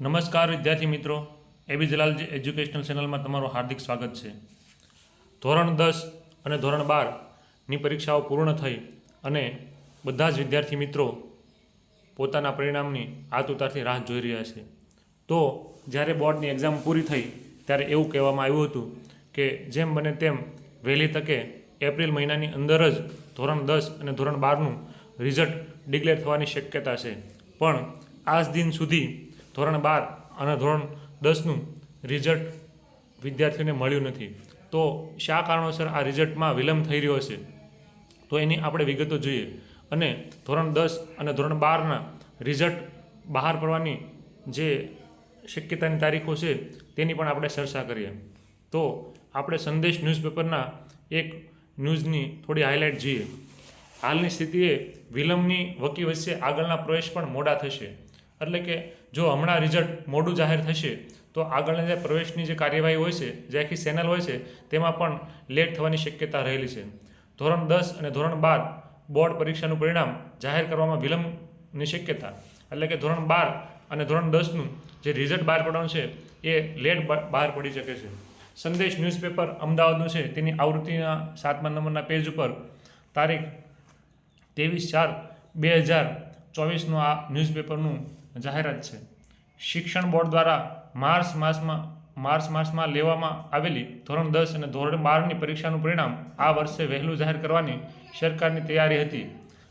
નમસ્કાર વિદ્યાર્થી મિત્રો. એબી જલાલ એજ્યુકેશનલ ચેનલમાં તમારું હાર્દિક સ્વાગત છે. ધોરણ દસ અને ધોરણ બારની પરીક્ષાઓ પૂર્ણ થઈ અને બધા જ વિદ્યાર્થી મિત્રો પોતાના પરિણામની આતુતારથી રાહ જોઈ રહ્યા છે. તો જ્યારે બોર્ડની એક્ઝામ પૂરી થઈ ત્યારે એવું કહેવામાં આવ્યું હતું કે જેમ બને તેમ વહેલી તકે એપ્રિલ મહિનાની અંદર જ ધોરણ દસ અને ધોરણ બારનું રિઝલ્ટ ડિક્લેર થવાની શક્યતા છે. પણ આજ દિન સુધી ધોરણ બાર અને ધોરણ દસનું રિઝલ્ટ વિદ્યાર્થીઓને મળ્યું નથી. તો શા કારણોસર આ રિઝલ્ટમાં વિલંબ થઈ રહ્યો છે તો એની આપણે વિગતો જોઈએ. અને ધોરણ દસ અને ધોરણ બારના રિઝલ્ટ બહાર પડવાની જે શક્યતાની તારીખો છે, તેની પણ આપણે ચર્ચા કરીએ. તો આપણે સંદેશ ન્યૂઝપેપરના એક ન્યૂઝની થોડી હાઇલાઇટ જોઈએ. હાલની સ્થિતિએ વિલંબની વકી વચ્ચે આગળના પ્રવેશ પણ મોડા થશે. એટલે કે જો હમણાં રિઝલ્ટ મોડું જાહેર થશે, તો આગળના જે પ્રવેશની જે કાર્યવાહી હોય છે, જે આખી ચેનલ હોય છે, તેમાં પણ લેટ થવાની શક્યતા રહેલી છે. ધોરણ દસ અને ધોરણ બાર બોર્ડ પરીક્ષાનું પરિણામ જાહેર કરવામાં વિલંબની શક્યતા. એટલે કે ધોરણ બાર અને ધોરણ દસનું જે રિઝલ્ટ બહાર પડવાનું છે, એ લેટ બહાર પડી શકે છે. સંદેશ ન્યૂઝપેપર અમદાવાદનું છે, તેની આવૃત્તિના સાતમા નંબરના પેજ ઉપર તારીખ ત્રેવીસ ચાર બે હજાર ચોવીસનું આ ન્યૂઝપેપરનું જાહેરાત છે. શિક્ષણ બોર્ડ દ્વારા માર્ચ માસમાં માર્ચ માસમાં લેવામાં આવેલી ધોરણ દસ અને ધોરણ બારની પરીક્ષાનું પરિણામ આ વર્ષે વહેલું જાહેર કરવાની સરકારની તૈયારી હતી.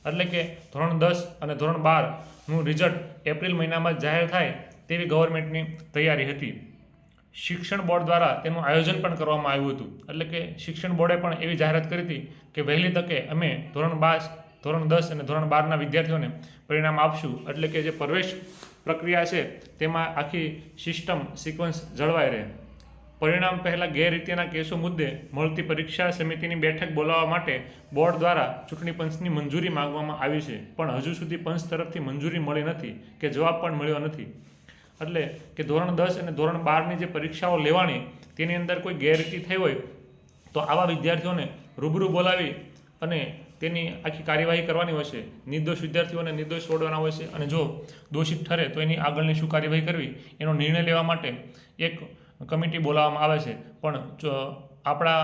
એટલે કે ધોરણ દસ અને ધોરણ બારનું રિઝલ્ટ એપ્રિલ મહિનામાં જાહેર થાય તેવી ગવર્મેન્ટની તૈયારી હતી. શિક્ષણ બોર્ડ દ્વારા તેનું આયોજન પણ કરવામાં આવ્યું હતું. એટલે કે શિક્ષણ બોર્ડે પણ એવી જાહેરાત કરી હતી કે વહેલી તકે અમે ધોરણ બાર ધોરણ દસ અને ધોરણ બારના વિદ્યાર્થીઓને પરિણામ આપશું. એટલે કે જે પ્રવેશ પ્રક્રિયા છે, તેમાં આખી સિસ્ટમ સિક્વન્સ જળવાઈ રહે. પરિણામ પહેલાં ગેરરીતિના કેસો મુદ્દે મળતી પરીક્ષા સમિતિની બેઠક બોલાવવા માટે બોર્ડ દ્વારા ચૂંટણી પંચની મંજૂરી માંગવામાં આવી છે. પણ હજુ સુધી પંચ તરફથી મંજૂરી મળી નથી કે જવાબ પણ મળ્યો નથી. એટલે કે ધોરણ દસ અને ધોરણ બારની જે પરીક્ષાઓ લેવાની તેની અંદર કોઈ ગેરરીતિ થઈ હોય તો આવા વિદ્યાર્થીઓને રૂબરૂ બોલાવી અને તેની આખી કાર્યવાહી કરવાની હોય છે, નિર્દોષ વિદ્યાર્થીઓને નિર્દોષ છોડવાના હોય છે અને જો દોષિત ઠરે તો એની આગળની શું કાર્યવાહી કરવી, એનો નિર્ણય લેવા માટે એક કમિટી બોલાવવામાં આવે છે. પણ જો આપણા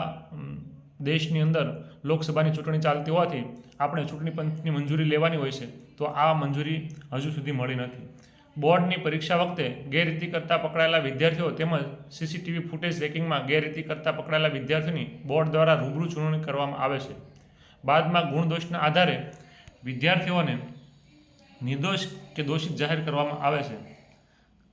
દેશની અંદર લોકસભાની ચૂંટણી ચાલતી હોવાથી આપણે ચૂંટણી પંચની મંજૂરી લેવાની હોય છે, તો આ મંજૂરી હજુ સુધી મળી નથી. બોર્ડની પરીક્ષા વખતે ગેરરીતિ કરતા પકડાયેલા વિદ્યાર્થીઓ તેમજ સીસીટીવી ફૂટેજ રેકિંગમાં ગેરરીતિ કરતા પકડાયેલા વિદ્યાર્થીની બોર્ડ દ્વારા રૂબરૂ ચૂંટણી કરવામાં આવે છે. બાદમાં ગુણદોષના આધારે વિદ્યાર્થીઓને નિર્દોષ કે દોષિત જાહેર કરવામાં આવે છે.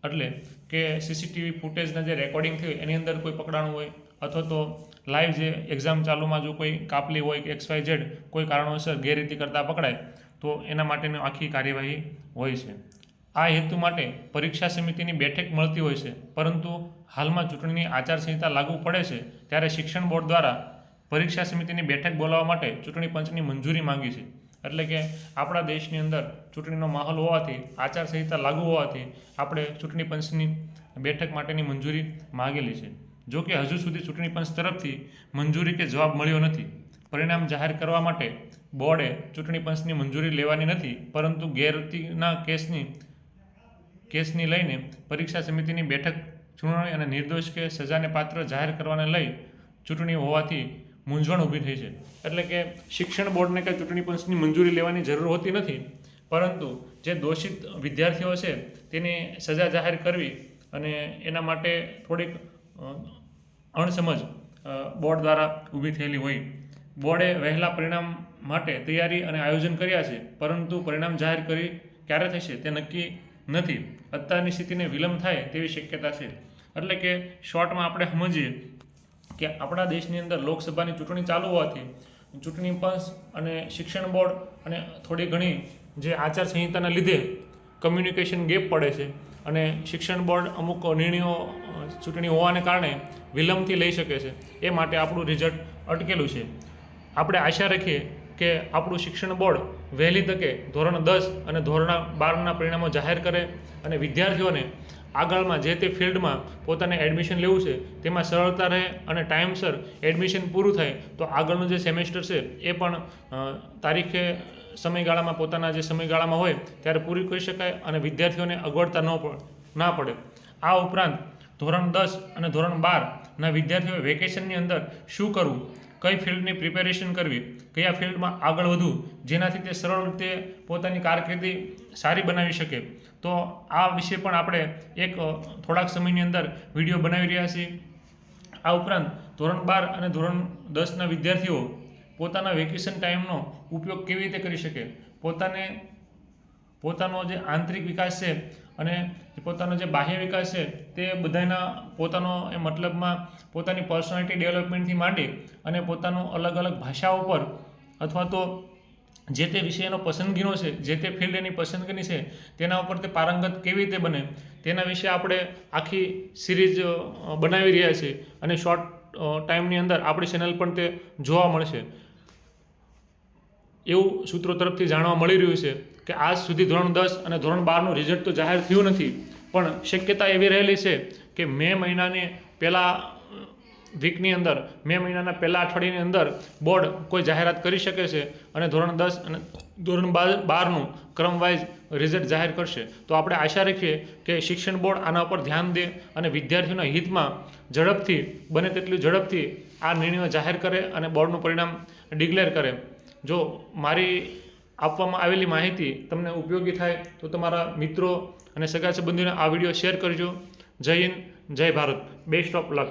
એટલે કે સીસીટીવી ફૂટેજના જે રેકોર્ડિંગ થયું, એની અંદર કોઈ પકડાણું હોય અથવા તો લાઈવ જે એક્ઝામ ચાલુમાં જો કોઈ કાપલી હોય કે એક્સ વાય ઝેડ કોઈ કારણોસર ગેરરીતિ કરતાં પકડાય, તો એના માટેની આખી કાર્યવાહી હોય છે. આ હેતુ માટે પરીક્ષા સમિતિની બેઠક મળતી હોય છે. પરંતુ હાલમાં ચૂંટણીની આચારસંહિતા લાગુ પડે છે, ત્યારે શિક્ષણ બોર્ડ દ્વારા પરીક્ષા સમિતિની બેઠક બોલાવવા માટે ચૂંટણી પંચની મંજૂરી માંગી છે. એટલે કે આપણા દેશની અંદર ચૂંટણીનો માહોલ હોવાથી, આચારસંહિતા લાગુ હોવાથી આપણે ચૂંટણી પંચની બેઠક માટેની મંજૂરી માંગેલી છે. જો કે હજુ સુધી ચૂંટણી પંચ તરફથી મંજૂરી કે જવાબ મળ્યો નથી. પરિણામ જાહેર કરવા માટે બોર્ડે ચૂંટણી પંચની મંજૂરી લેવાની નથી, પરંતુ ગેરરીતિના કેસની કેસની લઈને પરીક્ષા સમિતિની બેઠક ચૂંટણી અને નિર્દોષ કે સજાને પાત્ર જાહેર કરવાને લઈ ચૂંટણી હોવાથી મૂંઝવણ ઊભી થઈ છે. એટલે કે શિક્ષણ બોર્ડને કંઈ ચૂંટણી પંચની મંજૂરી લેવાની જરૂર હોતી નથી, પરંતુ જે દોષિત વિદ્યાર્થીઓ છે, તેની સજા જાહેર કરવી અને એના માટે થોડીક અણસમજ બોર્ડ દ્વારા ઊભી થયેલી હોય. બોર્ડે વહેલા પરિણામ માટે તૈયારી અને આયોજન કર્યા છે, પરંતુ પરિણામ જાહેર કરી ક્યારે થશે તે નક્કી નથી. અત્યારની સ્થિતિને વિલંબ થાય તેવી શક્યતા છે. એટલે કે શોર્ટમાં આપણે સમજીએ કે આપણા દેશની અંદર લોકસભાની ચૂંટણી ચાલુ હોવાથી ચૂંટણી પંચ અને શિક્ષણ બોર્ડ અને થોડી ઘણી જે આચારસંહિતાના લીધે કમ્યુનિકેશન ગેપ પડે છે અને શિક્ષણ બોર્ડ અમુક નિર્ણયો ચૂંટણી હોવાને કારણે વિલંબથી લઈ શકે છે. એ માટે આપણું રિઝલ્ટ અટકેલું છે. આપણે આશા રાખીએ કે આપણું શિક્ષણ બોર્ડ વહેલી તકે ધોરણ દસ અને ધોરણ બારના પરિણામો જાહેર કરે અને વિદ્યાર્થીઓને આગળમાં જે તે ફિલ્ડમાં પોતાને એડમિશન લેવું છે, તેમાં સરળતા રહે અને ટાઈમસર એડમિશન પૂરું થાય, તો આગળનું જે સેમેસ્ટર છે, એ પણ તારીખે સમયગાળામાં પોતાના જે સમયગાળામાં હોય, ત્યારે પૂરી કરી શકાય અને વિદ્યાર્થીઓને અગવડતા ન ના પડે. આ ઉપરાંત ધોરણ દસ અને ધોરણ બારના વિદ્યાર્થીઓએ વેકેશનની અંદર શું કરવું? કઈ ફિલ્ડની પ્રિપેરેશન કરવી, કયા ફિલ્ડમાં આગળ વધવું, જેનાથી તે સરળ રીતે પોતાની કારકિર્દી સારી બનાવી શકે. તો આ વિશે પણ આપણે એક થોડાક સમયની અંદર વીડિયો બનાવી રહ્યા છીએ. આ ઉપરાંત ધોરણ બાર અને ધોરણ દસના વિદ્યાર્થીઓ પોતાના વેકેશન ટાઈમનો ઉપયોગ કેવી રીતે કરી શકે? પોતાને, પોતાનો જે આંતરિક વિકાસ છે અને પોતાનો જે બાહ્ય વિકાસ છે, તે બધાના પોતાનો એ મતલબમાં પોતાની પર્સનાલિટી ડેવલપમેન્ટથી માંડી અને પોતાનું અલગ અલગ ભાષાઓ પર અથવા તો જે તે વિષયનો પસંદગીનો છે, જે તે ફિલ્ડ એની પસંદગીની છે, તેના ઉપર તે પારંગત કેવી રીતે બને, તેના વિશે આપણે આખી સિરીઝ બનાવી રહ્યા છીએ અને શોર્ટ ટાઈમની અંદર આપણી ચેનલ પણ તે જોવા મળશે. એવું સૂત્રો તરફથી જાણવા મળી રહ્યું છે. કે આજ સુધી ધોરણ દસ અને ધોરણ બારનું રિઝલ્ટ તો જાહેર થયું નથી. પણ શક્યતા એવી રહેલી છે કે મે મહિનાની પહેલાં વીકની અંદર, મે મહિનાના પહેલા અઠવાડિયાની અંદર બોર્ડ કોઈ જાહેરાત કરી શકે છે અને ધોરણ દસ અને ધોરણ બાર, બારનું ક્રમવાઇઝ રિઝલ્ટ જાહેર કરશે. તો આપણે આશા રાખીએ કે શિક્ષણ બોર્ડ આના ઉપર ધ્યાન દે અને વિદ્યાર્થીઓના હિતમાં ઝડપથી, બને તેટલી ઝડપથી આ નિર્ણયો જાહેર કરે અને બોર્ડનું પરિણામ ડિક્લેર કરે. જો મારી આપવામાં આવેલી માહિતી તમને ઉપયોગી થાય તો તમારા મિત્રો અને સગા સંબંધીઓને આ વીડિયો શેર કરજો. જય હિન્દ, જય ભારત. Best of luck.